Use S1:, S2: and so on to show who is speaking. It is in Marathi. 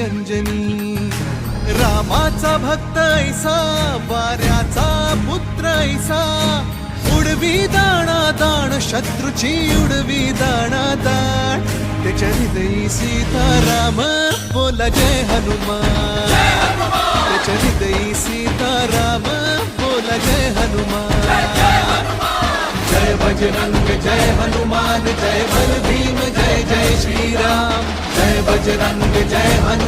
S1: अंजनी. रामाचा भक्त ऐसा वाऱ्याचा पुत्र ऐसा. उडवी दाणा दाण शत्रूची उडवी दाणा दाण. त्याच्या हृदयी सीताराम बोला जय हनुमान. त्याच्या हृदयी सीताराम बोला जय हनुमान. जय बजरंग जय हनुमान जय बल भीम जय जय श्रीराम. जय बजरंग जय हनुमान.